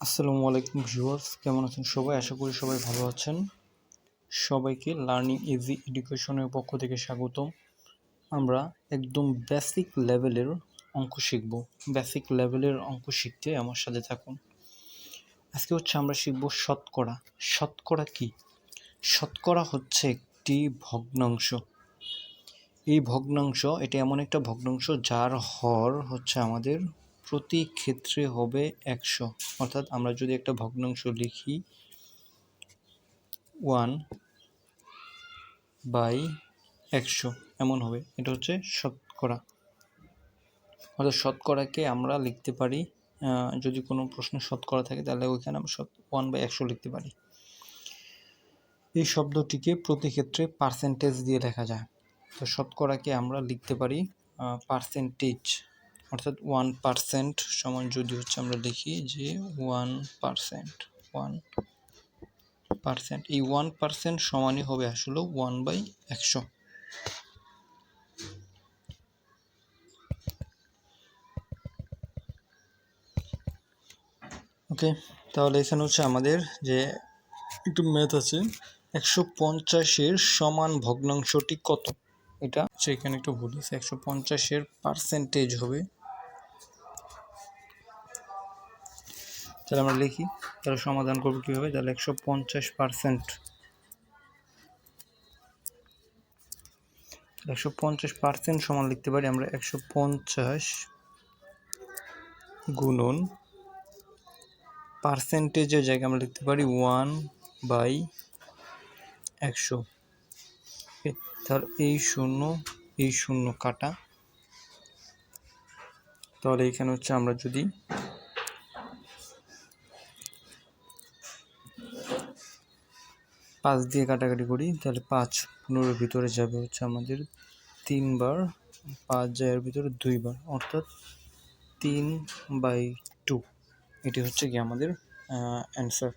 আসসালামু আলাইকুম ভিউয়ার্স, কেমন আছেন সবাই? আশা করি সবাই ভালো আছেন। সবাইকে লার্নিং ইজি এডুকেশনের পক্ষ থেকে স্বাগতম। আমরা একদম বেসিক লেভেলের অঙ্ক শিখব। বেসিক লেভেলের অঙ্ক শিখতে আমার সাথে থাকুন। আজকে হচ্ছে আমরা শিখব শতকরা। শতকরা কি? শতকরা হচ্ছে একটি ভগ্নাংশ। এই ভগ্নাংশ, এটা এমন একটা ভগ্নাংশ যার হর হচ্ছে আমাদের প্রতি ক্ষেত্রে হবে একশো। অর্থাৎ আমরা যদি একটা ভগ্নাংশ লিখি, ওয়ান বাই একশো, এমন হবে। এটা হচ্ছে শতকরা। অর্থাৎ শতকরাকে আমরা লিখতে পারি যদি কোনো প্রশ্ন শতকরা থাকে, তাহলে ওইখানে আমরা শত, ওয়ান বাই একশো লিখতে পারি। এই শব্দটিকে প্রতি ক্ষেত্রে পার্সেন্টেজ দিয়ে লেখা যায়। তো শতকরাকে আমরা লিখতে পারি পার্সেন্টেজ। অর্থাৎ ওয়ান পার্সেন্ট সমান যদি হচ্ছে আমরা লিখি যে ওয়ান পার্সেন্ট ওয়ান পার্সেন্ট এই ওয়ান পার্সেন্ট সমানই হবে আসলে ওয়ান বাই একশো। ওকে, তাহলে এখানে হচ্ছে আমাদের যে একটু ম্যাথ আছে, একশো পঞ্চাশের সমান ভগ্নাংশটি কত? এটা এখানে একটু ভুল আছে একশো পঞ্চাশের পার্সেন্টেজ হবে তাহলে আমরা লিখি, তাহলে সমাধান করব কীভাবে? তাহলে একশো পঞ্চাশ পার্সেন্ট। একশো পঞ্চাশ পার্সেন্ট সমান লিখতে পারি আমরা একশো পঞ্চাশ গুণন পার্সেন্টেজের জায়গায় আমরা লিখতে পারি ওয়ান বাই একশো। তাহলে এই শূন্য এই শূন্য কাটা। তাহলে এখানে হচ্ছে আমরা যদি পাঁচ দিয়ে কাটাকাটি করি, তাহলে পাঁচ পনেরোর ভিতরে যাবে হচ্ছে আমাদের তিনবার, পাঁচ যায় এর ভিতরে দুইবার, অর্থাৎ তিন বাই টু। এটি হচ্ছে কি আমাদের অ্যান্সার